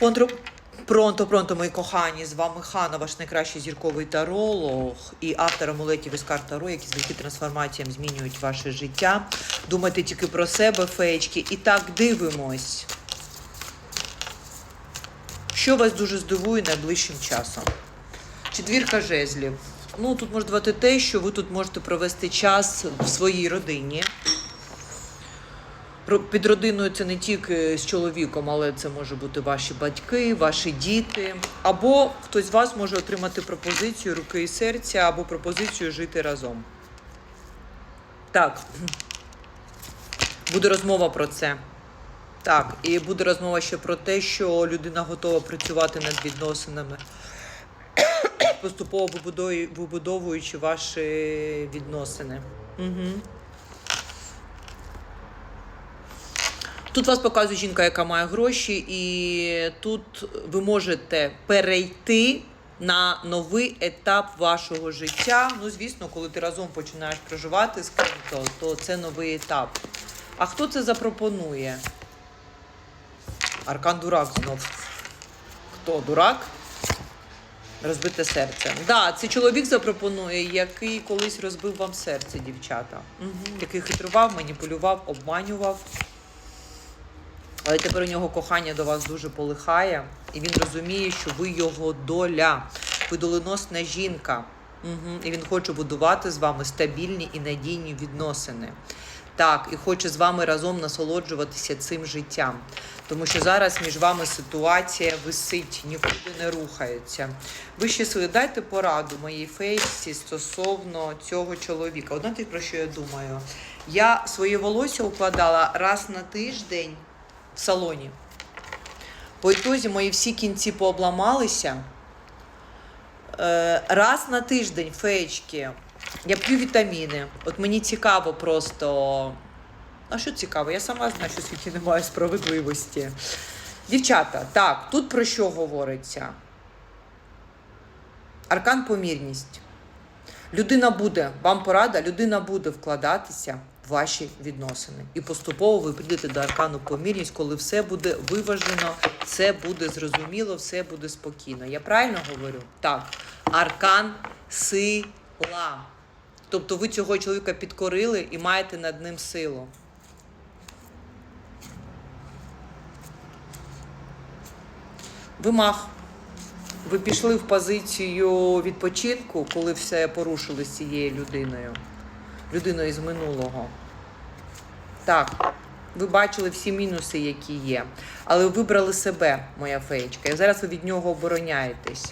Понтро... Пронто, пронто, мої кохані, з вами Хана, ваш найкращий зірковий таролог і автор амулетів із карт Таро, які завдяки трансформаціям змінюють ваше життя. Думайте тільки про себе, феєчки. І так дивимось. Що вас дуже здивує найближчим часом? Четвірка жезлів. Ну, тут може бути те, що ви тут можете провести час в своїй родині. Під родиною це не тільки з чоловіком, але це може бути ваші батьки, ваші діти. Або хтось з вас може отримати пропозицію руки і серця, або пропозицію жити разом. Так. Буде розмова про це. Так, і буде розмова ще про те, що людина готова працювати над відносинами, поступово вибудовуючи ваші відносини. Угу. Тут вас показує жінка, яка має гроші, і тут ви можете перейти на новий етап вашого життя. Ну, звісно, коли ти разом починаєш проживати з ким-то, то це новий етап. А хто це запропонує? Аркан дурак знов. Хто дурак? Розбите серце. Да, це чоловік запропонує, який колись розбив вам серце, дівчата. Угу. Який хитрував, маніпулював, обманював. Але тепер у нього кохання до вас дуже полихає, і він розуміє, що ви його доля, ви доленосна жінка. Угу. І він хоче будувати з вами стабільні і надійні відносини. Так, і хоче з вами разом насолоджуватися цим життям. Тому що зараз між вами ситуація висить, нікуди не рухається. Ви свої дайте пораду моїй фейсі стосовно цього чоловіка. Одна те, про що я думаю. Я своє волосся укладала раз на тиждень салоні. По ітозі мої всі кінці пообламалися. Е, раз на тиждень феєчки. Я п'ю вітаміни. От мені цікаво просто. А що цікаво? Я сама знаю, що світі немає справедливості. Дівчата, так, тут про що говориться? Аркан помірність. Людина буде, вам порада, людина буде вкладатися ваші відносини. І поступово ви прийдете до аркану помірність, коли все буде виважено, все буде зрозуміло, все буде спокійно. Я правильно говорю? Так. Аркан сила. Тобто ви цього чоловіка підкорили і маєте над ним силу. Ви мах. Ви пішли в позицію відпочинку, коли все порушили з цією людиною, людиною з минулого. Так, ви бачили всі мінуси, які є. Але ви вибрали себе, моя феєчка. І зараз ви від нього обороняєтесь.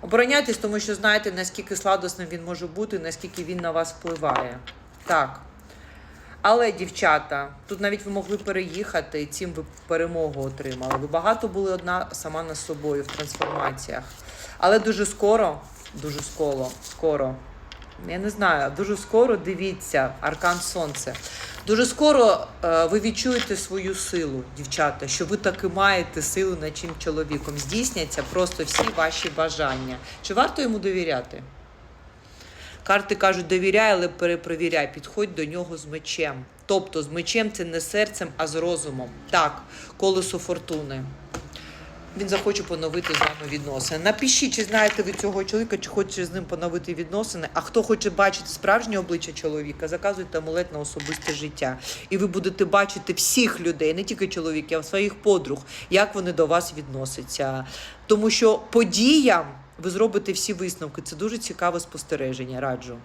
Обороняйтесь, тому що знаєте, наскільки сладосним він може бути, наскільки він на вас впливає. Так. Але, дівчата, тут навіть ви могли переїхати, і цим ви перемогу отримали. Ви багато були одна сама над собою в трансформаціях. Але дуже скоро, дуже скоро, скоро, я не знаю, дуже скоро дивіться, аркан сонце. Дуже скоро е, ви відчуєте свою силу, дівчата, що ви таки маєте силу над чим чоловіком. Здійсняться просто всі ваші бажання. Чи варто йому довіряти? Карти кажуть, довіряй, але перепровіряй, підходь до нього з мечем. Тобто з мечем це не серцем, а з розумом. Так, колесо фортуни. Він захоче поновити з вами відносини. Напишіть, чи знаєте ви цього чоловіка, чи хочете з ним поновити відносини. А хто хоче бачити справжнє обличчя чоловіка, заказуйте амулет на особисте життя. І ви будете бачити всіх людей, не тільки чоловіків, а своїх подруг, як вони до вас відносяться. Тому що подіям ви зробите всі висновки. Це дуже цікаве спостереження. Раджу.